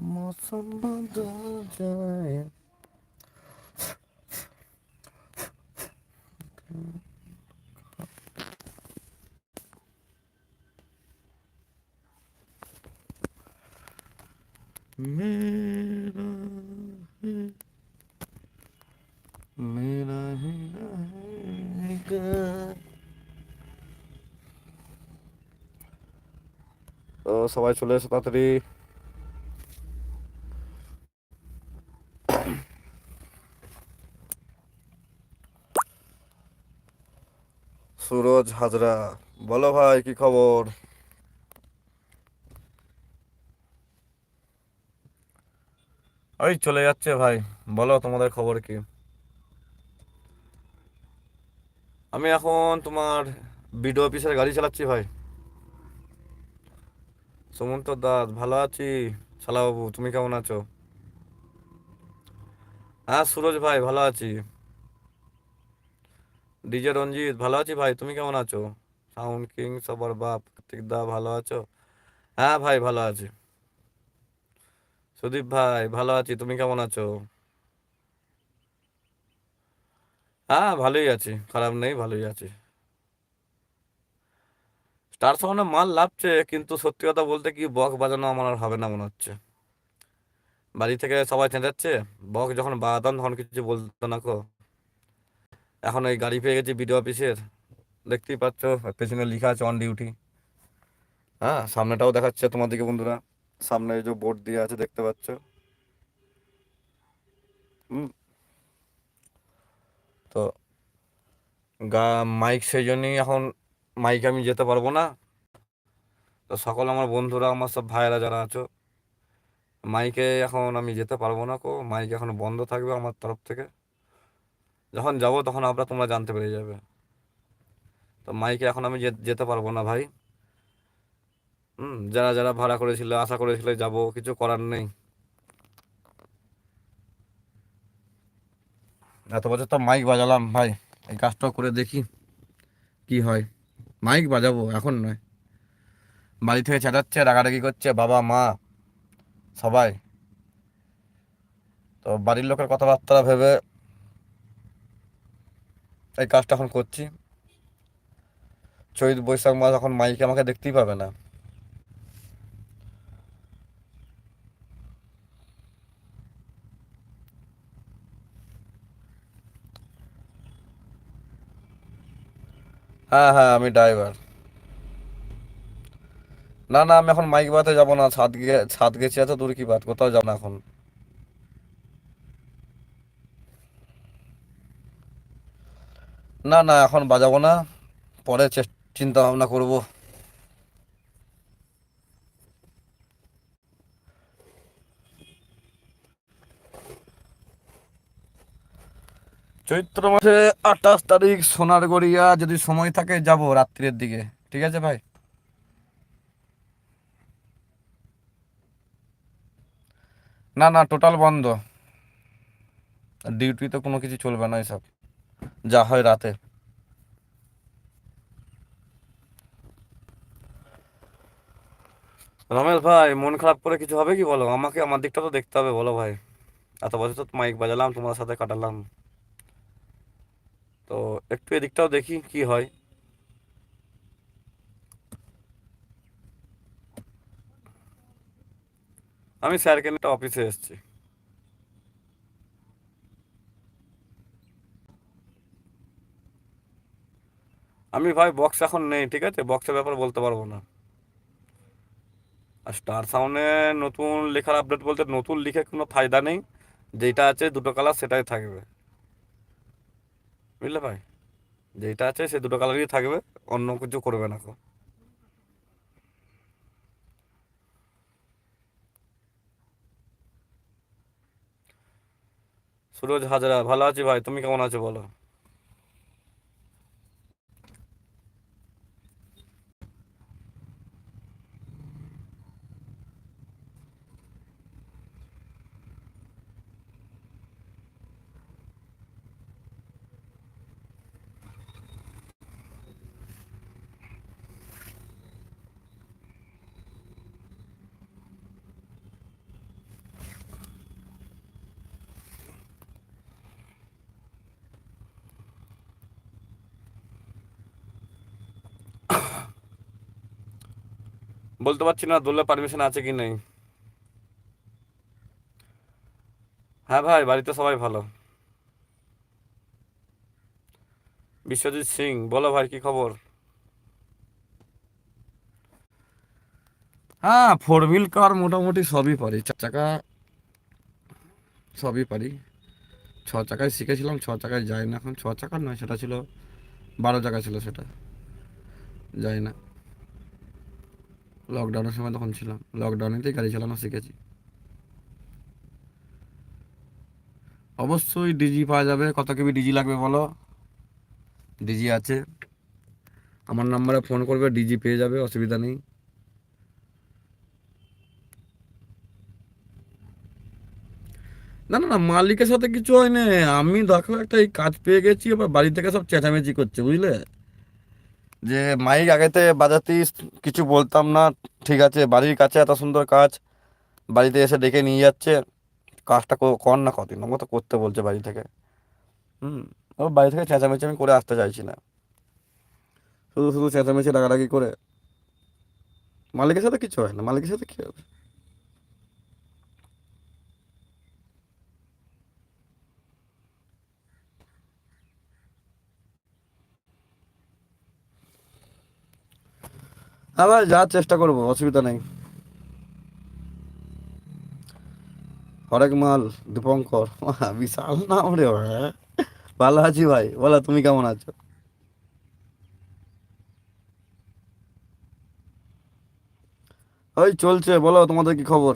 मौसम बदल जाए मेरा है मेरा ही रहेगा তো সবাই চলে এসো তাড়াতাড়ি। সুরজ হাজরা, বলো ভাই, কি খবর? ওই চলে যাচ্ছে ভাই, বলো তোমাদের খবর কি? আমি এখন তোমার বিডিও অফিসের গাড়ি চালাচ্ছি ভাই। সুমন্ত দাস, ভালো আছি। শালাবাবু, তুমি কেমন আছো? হ্যাঁ সুরজ ভাই, ভালো আছি। ডিজে রঞ্জিত, ভালো আছি ভাই, তুমি কেমন আছো? সাউন্ড কিং, সবার বাপ দা, ভালো আছো? হ্যাঁ ভাই, ভালো আছি। সুদীপ ভাই, ভালো আছি, তুমি কেমন আছো? হ্যাঁ ভালোই আছি, খারাপ নেই, ভালোই আছি। স্টার সাউন্ডে মাল লাভছে, কিন্তু সত্যি কথা বলতে কি বক্স বাজানো আমার আর হবে না মনে হচ্ছে। বাড়ি থেকে সবাই চেঁচাচ্ছে, বক যখন বাজাতাম তখন কিছু বলতো না কো। এখন ওই গাড়ি পেয়ে গেছি বিডিও অফিসের, দেখতেই পাচ্ছ পেছনে লেখা আছে অন ডিউটি হ্যাঁ সামনেটাও দেখাচ্ছে তোমাদেরকে বন্ধুরা। সামনে যে বোর্ড দিয়ে আছে, দেখতে পাচ্ছ। তো গা মাইক সেই জন্যই এখন মাইকে আমি যেতে পারব না। তো সকল আমার বন্ধুরা, আমার সব ভাইয়েরা যারা আছো, মাইকে এখন আমি যেতে পারব না কো। মাইক এখন বন্ধ থাকবে আমার তরফ থেকে। যখন যাব তখন আপনারা তোমরা জানতে পেরে যাবে। তো মাইকে এখন আমি যেতে পারব না ভাই। হুম, যারা যারা ভাড়া করেছিল, আশা করেছিল যাব, কিছু করার নেই। এত বছর তো মাইক বাজালাম ভাই। এই কাজটা করে দেখি কি হয়। মাইক বাজাবো, এখন নয়। বাড়ি থেকে চেঁচাচ্ছে, রাগারাগি করছে, বাবা, মা, সবাই। তো বাড়ির লোকের কথাবার্তা ভেবে এই কাজটা এখন করছি। চৈত বৈশাখ মাস এখন মাইকে আমাকে দেখতেই পাবে না। হ্যাঁ হ্যাঁ আমি ড্রাইভার না না, আমি এখন মাইক বাতে যাব না, ছাদ গিয়ে ছাদ গেছি, এত দূর কি বাদ, কোথাও যাব না এখন। না না, এখন বাজাবো না, পরে চিন্তা ভাবনা করব। চৈত্র মাসে আঠাশ তারিখ, সোনারগড়িয়া যদি সময় থাকে, যাব রাত্রির দিকে। ঠিক আছে ভাই? না না, টোটাল বন্ধ। ডিউটি তো কোনো কিছু চলবে না এসব। যা হয় রাতে। রমেশ ভাই, মন খারাপ করে কিছু হবে কি বলো? আমাকে, আমার দিকটা তো দেখতে হবে, বলো ভাই। এত বছর তো মাইক বাজালাম, তোমার সাথে কাটালাম। তো একটু এদিকটাও দেখি কি হয়। আমি স্যারকে একটা অফিসে এসেছি। আমি ভাই বক্স এখন নেই, ঠিক আছে? বক্সের ব্যাপার বলতে পারব না। আর স্টার সাউন্ডে নতুন লেখার আপডেট বলতে নতুন লিখে কোনো ফায়দা নেই। যেটা আছে দুটো কালার সেটাই থাকবে। বুঝলে ভাই? যেটা আছে সে দুটো কালারই থাকবে, অন্য কিছু করবে না সুরজ হাজরা, ভালো আছি ভাই, তুমি কেমন আছো বলো? বলতে পারছি না দোলে পারমিশন আছে কি নেই? হ্যাঁ ভাই, বাড়িতে সবাই ভালো। বিশ্বজিৎ সিং, বলো ভাই, কি খবর? হ্যাঁ ফোর হুইল কার মোটামুটি সবই পারি। চার চাকা সবই পারি। ছ চাকায় শিখেছিলাম, ছ চাকায় যাই না এখন। ছ চাকার নয়, সেটা ছিল, বারো চাকা ছিল সেটা। যাই না। লকডাউনের সময় তখন ছিলাম। লকডাউনেতেই গাড়ি চালানো শিখেছি। অবশ্যই ডিজি পাওয়া যাবে। কত কেবি ডিজি লাগবে বলো? ডিজি আছে। আমার নাম্বারে ফোন করবে ডিজি পেয়ে যাবে, অসুবিধা নেই। না না না, মালিকের সাথে কিছু হয়নি। আমি দেখো একটা এই কাজ পেয়ে গেছি, এবার বাড়ি থেকে সব চেঁচামেচি করছে, বুঝলে? যে মাইক আগেতে বাজাতিস কিছু বলতাম না, ঠিক আছে, বাড়ির কাছে এত সুন্দর কাজ, বাড়িতে এসে ডেকে নিয়ে যাচ্ছে, কাজটা কর না কদিন আমাকে তো করতে বলছে বাড়ি থেকে। হুম, ও বাড়ি থেকে চেঁচামেচি আমি করে আসতে চাইছি না। শুধু শুধু চেঁচামেচি, রাগারাগি করে। মালিকের সাথে কিছু হয় না, মালিকের সাথে কী হবে? আবার যাওয়ার চেষ্টা করব, অসুবিধা নেই। হরেক মাল, দীপঙ্কর বিশাল নাম রে ভাই। ভালো আছি ভাই, বলো তুমি কেমন আছো? ওই চলছে, বলো তোমাদের কি খবর?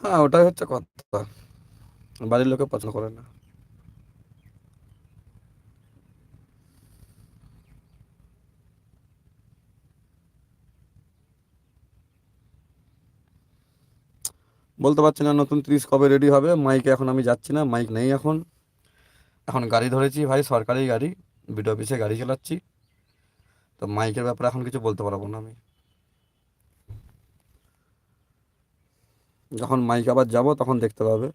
হ্যাঁ ওটাই হচ্ছে কথা। বাড়ির লোকে পছন্দ করে না। বলতে পারছি না, নতুন ত্রিশ কবে রেডি হবে? মাইকে এখন আমি যাচ্ছি না মাইক নেই এখন। এখন গাড়ি ধরেছি ভাই, সরকারি গাড়ি। বিডিও অফিসে গাড়ি চালাচ্ছি। তো মাইকের ব্যাপারে এখন কিছু বলতে পারব না আমি। যখন মাইক আবার যাব, তখন দেখতে পাবে।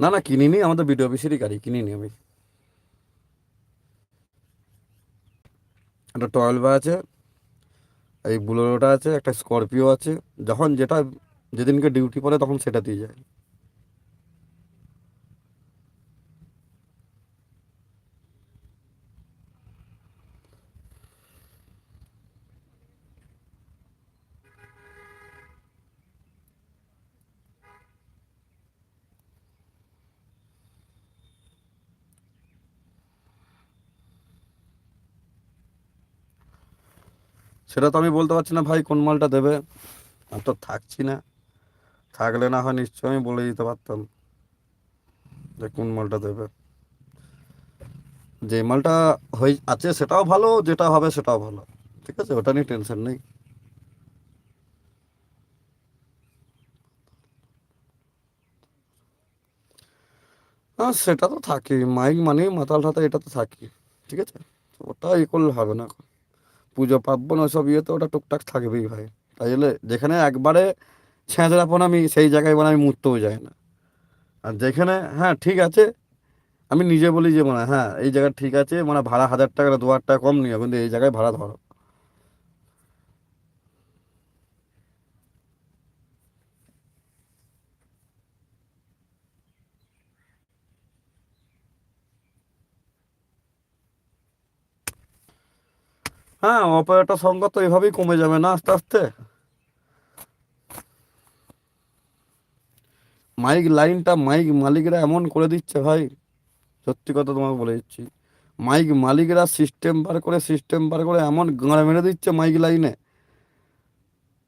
না না কিনিনি আমাদের বিডিও অফিসেরই গাড়ি কিনিনি আমি। একটা টয়েলভা আছে, এই বুলোরোটা আছে, একটা স্করপিও আছে, যখন যেটা যেদিনকে ডিউটি পড়ে তখন সেটা দিয়ে যায়। সেটা তো আমি বলতে পারছি না, ভাই, কোন মালটা দেবে? আমি তো থাকছি না। থাকলে না হয় নিশ্চয়ই আমি বলে দিতে পারতাম যে কোন মালটা দেবে। যে মালটা হয়ে আছে সেটাও ভালো, যেটা হবে সেটাও ভালো। ঠিক আছে, ওটা নিয়ে টেনশন নেই। হ্যাঁ সেটা তো থাকেই, মাইক মানে মাতাল ঠাতা এটা তো থাকেই। ঠিক আছে ওটা ই করলে হবে না পুজো পার্বণ ওসব ইয়েতে ওটা টুকটাক থাকবেই ভাই। তাই জন্য যেখানে একবারে ছেঁচড়া পণ আমি সেই জায়গায় মানে আমি মুততেও যাই না। আর যেখানে হ্যাঁ ঠিক আছে, আমি নিজে বলি যে মানে হ্যাঁ এই জায়গায় ঠিক আছে মানে ভাড়া হাজার টাকা দু হাজার টাকা কম নিও, কিন্তু এই জায়গায় ভাড়া ধরো। হ্যাঁ অপারেটর সংখ্যা তো এভাবেই কমে যাবে না আস্তে আস্তে। মাইক লাইনটা, মাইক মালিকরা এমন করে দিচ্ছে ভাই, সত্যি কথা তোমাকে বলে দিচ্ছি। মাইক মালিকরা সিস্টেম বার করে সিস্টেম বার করে এমন গাঁড় মেরে দিচ্ছে মাইক লাইনে।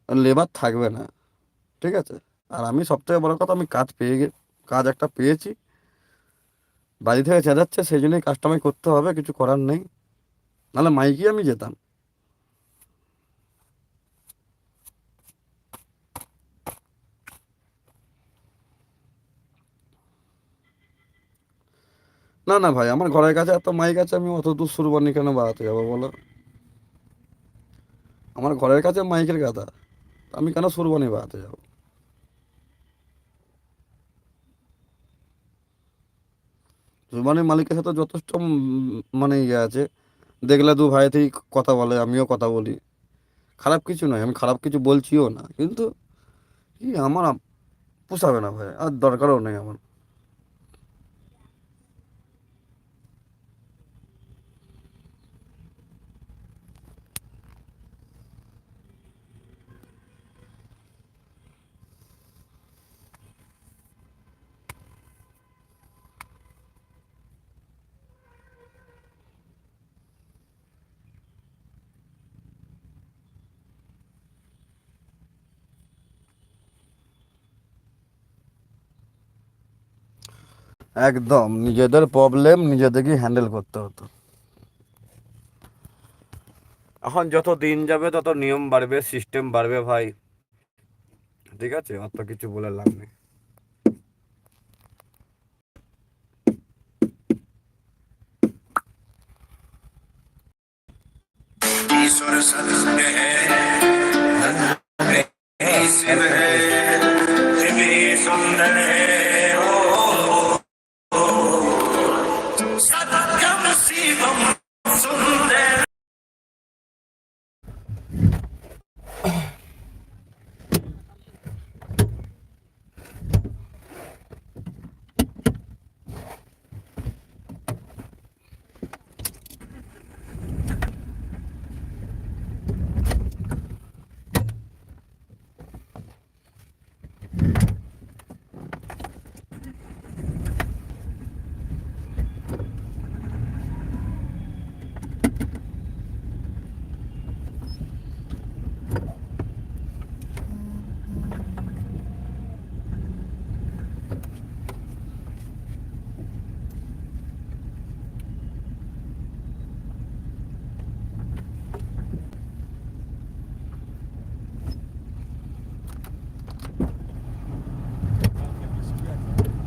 লেবার থাকবে না, ঠিক আছে? আর আমি সবথেকে বড় কথা, আমি কাজ পেয়ে গে, কাজ একটা পেয়েছি। বাড়ি থেকে চেঁচাচ্ছে, সেই জন্যই কাজটা আমায় করতে হবে, কিছু করার নেই। নাহলে মাইকই আমি যেতাম। না না ভাই, আমার ঘরের কাছে এত মাইক আছে, আমি অত দূর সুরবানি কেন বাড়াতে যাব বলো? আমার ঘরের কাছে মাইকের গাদা আমি কেন সুরবানি বাড়াতে যাব? সুরবানির মালিকের সাথে যথেষ্ট মানে ইয়ে আছে। দেখলে দু ভাই থেকে কথা বলে, আমিও কথা বলি। খারাপ কিছু নয়, আমি খারাপ কিছু বলছিও না, কিন্তু কি আমার পোষাবে না ভাই, আর দরকারও নেই আমার। একদম নিজেদের প্রবলেম নিজেদেরকেই হ্যান্ডেল করতে হতো এখন যত দিন যাবে তত নিয়ম বাড়বে সিস্টেম বাড়বে ভাই ঠিক আছে অত কিছু বলে লাভ নেই ईश्वर संग है धन शिव है